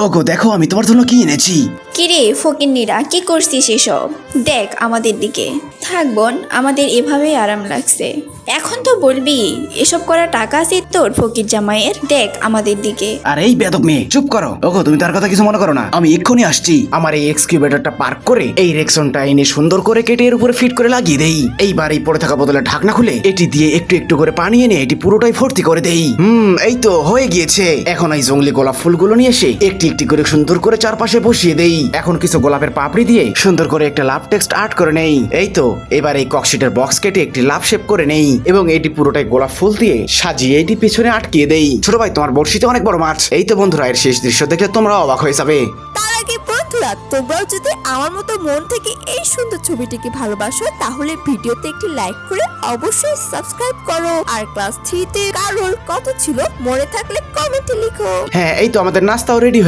ওগো, দেখো, আমি তোমার জন্য কি এনেছি। কিরে ফকিন্নিরা, কি করছিস এসব? দেখ আমাদের দিকে। থাক বোন, আমাদের এভাবেই আরাম লাগছে। এখন তো বলবি, এসব করা টাকা আছে তোর, ফকির জামাইয়ের। দেখ আমাদের দিকে। আর এই বেদক মেয়ে, চুপ করো। ওগো, তুমি তার কথা কিছু মনে করো না। আমি এক্ষুনি আসছি। আমার এই এক্সকিউবেটরটা পার্ক করে এই রেকশনটা এনে সুন্দর করে কেটে এর উপরে ফিট করে লাগিয়ে দেই। এইবার এই পড়ে থাকা বোতলে ঢাকনা খুলে এটি দিয়ে একটু একটু করে পানি এনে এটি পুরোটাই ভর্তি করে দেই। হুম, এই তো হয়ে গিয়েছে। এখন এই জঙ্গলি গোলাপ ফুলগুলো নিয়ে এসে একটি একটি করে সুন্দর করে চারপাশে বসিয়ে দেই। এখন কিছু গোলাপের পাপড়ি দিয়ে সুন্দর করে একটা লাভ টেক্সট আর্ট করে নেই। এই তো, এবার এই ককশিটের বক্স কেটে একটি লাভ শেপ করে নেই। এবং এটি পুরোটাই গোলাপ ফুল দিয়ে সাজিয়ে এটি পেছনে আটকিয়ে দেই। ছোট ভাই তোমার বড়শিতে অনেক বড় মাছ। এই তো বন্ধুরা এর শেষ দৃশ্য দেখলে তোমরা অবাক হয়ে যাবে। তার আগে বন্ধুরা তোমরাও যদি আমার মতো মন থেকে এই সুন্দর ছবিটিকে ভালোবাসো তাহলে ভিডিওতে একটি লাইক করে অবশ্যই সাবস্ক্রাইব করো। আর ক্লাস থ্রিতে কারোর কত ছিল মনে থাকলে কমেন্টে লিখো। হ্যাঁ এই তো আমাদের নাস্তাও রেডি